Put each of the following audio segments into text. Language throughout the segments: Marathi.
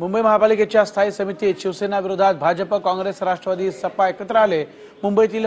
मुंबई महापालिकेच्या स्थायी समितीत शिवसेना विरोधात भाजप काँग्रेस राष्ट्रवादी सपा एकत्र आले. मुंबईतील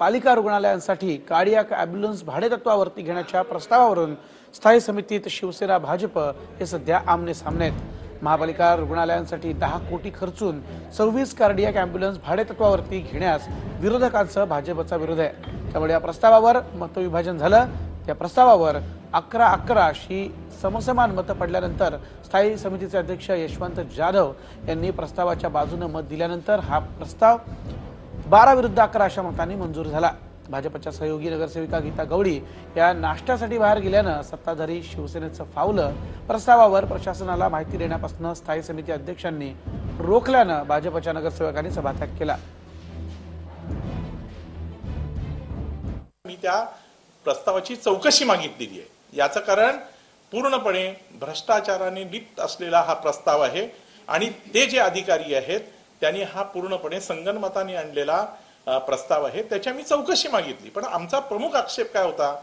पालिका रुग्णालयांसाठी कार्डियाक अँब्युलन्स भाडेतत्वावरती घेण्याच्या प्रस्तावावरून स्थायी समितीत शिवसेना भाजप हे सध्या आमने सामने आहेत. महापालिका रुग्णालयांसाठी दहा कोटी खर्चून सव्वीस कार्डियाक अँब्युलन्स भाडेतत्वावरती घेण्यास विरोधकांसह भाजपचा विरोध आहे. त्यामुळे या प्रस्तावावर मतविभाजन झालं. या प्रस्तावावर अकरा अकरा अशी समसमान मतं पडल्यानंतर स्थायी समितीचे अध्यक्ष यशवंत जाधव यांनी प्रस्तावाच्या बाजूनं मत दिल्यानंतर हा प्रस्ताव बारा विरुद्ध अकरा अशा मतांनी मंजूर झाला. भाजपच्या सहयोगी नगरसेविका गीता गवळी या नाश्त्यासाठी बाहेर गेल्यानं सत्ताधारी शिवसेनेचं फावलं. प्रस्तावावर प्रशासनाला माहिती देण्यापासून स्थायी समिती अध्यक्षांनी रोखल्यानं भाजपच्या नगरसेवकांनी सभात्याग केला. मी त्या प्रस्तावाची चौकशी मागितलेली आहे. याचं कारण पूर्णपणे भ्रष्टाचाराने लिप्त असलेला हा प्रस्ताव आहे आणि ते जे अधिकारी आहेत त्यांनी हा पूर्णपणे संगनमताने आणलेला प्रस्ताव आहे. त्याची आम्ही चौकशी मागितली. पण आमचा प्रमुख आक्षेप काय होता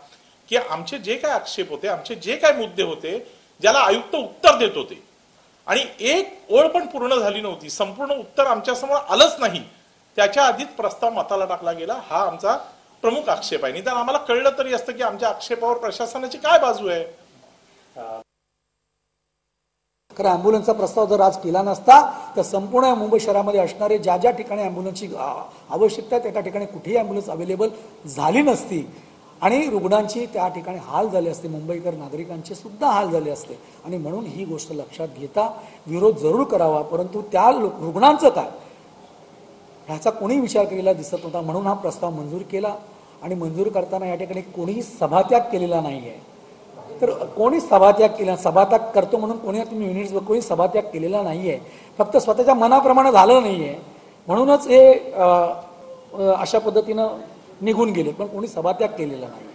की आमचे जे काय आक्षेप होते आमचे जे काय मुद्दे होते ज्याला आयुक्त उत्तर देत होते. आणि एक ओळ पण पूर्ण झाली नव्हती. संपूर्ण उत्तर आमच्यासमोर आलंच नाही. त्याच्या आधीच प्रस्ताव मताला टाकला गेला. हा आमचा प्रमुख आक्षेप आहे. निदान आम्हाला कळलं तरी असतं की आमच्या आक्षेपावर प्रशासनाची काय बाजू आहे. खरं ॲम्ब्युलन्सचा प्रस्ताव जर आज केला नसता तर संपूर्ण मुंबई शहरामध्ये असणारे ज्या ज्या ठिकाणी ॲम्ब्युलन्सची आवश्यकता त्या त्या ठिकाणी कुठेही ॲम्ब्युलन्स अवेलेबल झाली नसती. आणि रुग्णांची त्या ठिकाणी हाल झाले असते. मुंबईकर नागरिकांचे सुद्धा हाल झाले असते. आणि म्हणून ही गोष्ट लक्षात घेता विरोध जरूर करावा. परंतु त्या रुग्णांचं काय? ह्याचा कोणी विचार केलेला दिसत नव्हता. म्हणून हा प्रस्ताव मंजूर केला. आणि मंजूर करताना या ठिकाणी कोणीही सभात्याग केलेला नाही आहे तर कोणी सभात्याग केला सभात्याग करतो म्हणून कोणी तुम्ही युनिट्स कोणी सभात्याग केलेला नाही आहे फक्त स्वतःच्या मनाप्रमाणे झालं नाही आहे म्हणूनच हे अशा पद्धतीनं निघून गेले पण कोणी सभात्याग केलेला नाही